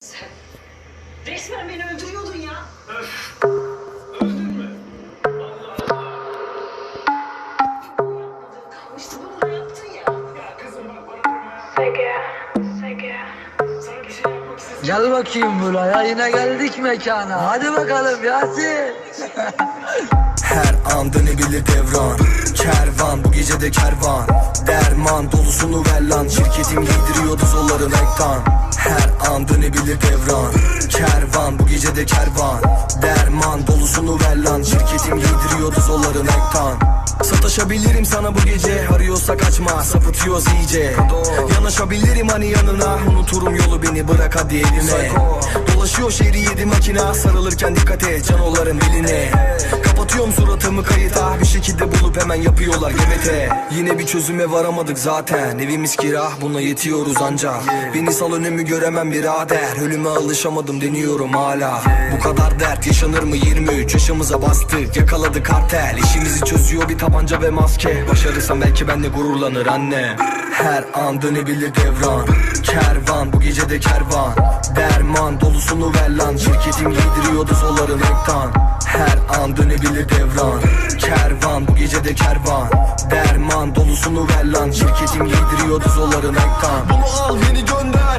Sen resmen beni öldürüyordun ya. Öf. Öldün mü? Allah Allah. Kalmıştı bunu da yaptın ya. Ya kızım bak bana durma ya. Sege, Sege, Sana bir şey yapmak istedim. Gel bakayım buraya yine geldik mekana. Hadi bakalım Yasin. Her an dönebilir devran Kervan bu gece de kervan Derman dolusunu ver lan Şirketim giydiriyordu zolları mektan Her an dönebilir devran. Kervan bu gece de kervan. Derman dolusunu ver lan. Şirketim giydiriyordu zolları mektan Sataşabilirim sana bu gece. Arıyorsa kaçma sapıtıyoruz iyice. Yanaşabilirim hani yanına. Unuturum yolu beni bırak hadi elime Dolaşıyor şehri yedi makina Sarılırken dikkat et canoların beline. Kapatıyorum suratımı kayıta. Bir şekilde bulup hemen yapıyorlar GBT Yine bir çözüme varamadık zaten. Evimiz kira buna yetiyoruz ancak. Beni sal önümü göremem birader Ölüme alışamadım deniyorum hala. Bu kadar dert yaşanır mı? 23 yaşımıza bastık. Yakaladık kartel. İşimizi çözüyor bir tabanca ve maske. Başarırsam belki benle gururlanır anne Her an dönebilir devran. Kervan bu gece de kervan. Derman dolusunu ver lan. Şirketim giydiriyordu zolları mektan Her an dönebilir devran. Kervan bu gece de kervan. Derman dolusunu ver lan. Şirketim giydiriyordu zolları mektan Bunu al beni gönder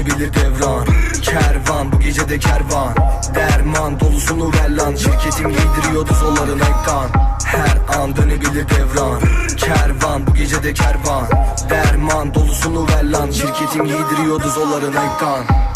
her an dönebilir devran. Kervan bu gece de kervan. Derman dolusunu ver lan Şirketim giydiriyordu zolları mektan Her an dönebilir devran. Kervan bu gece de kervan. Derman dolusunu ver lan Şirketim giydiriyordu zolları mektan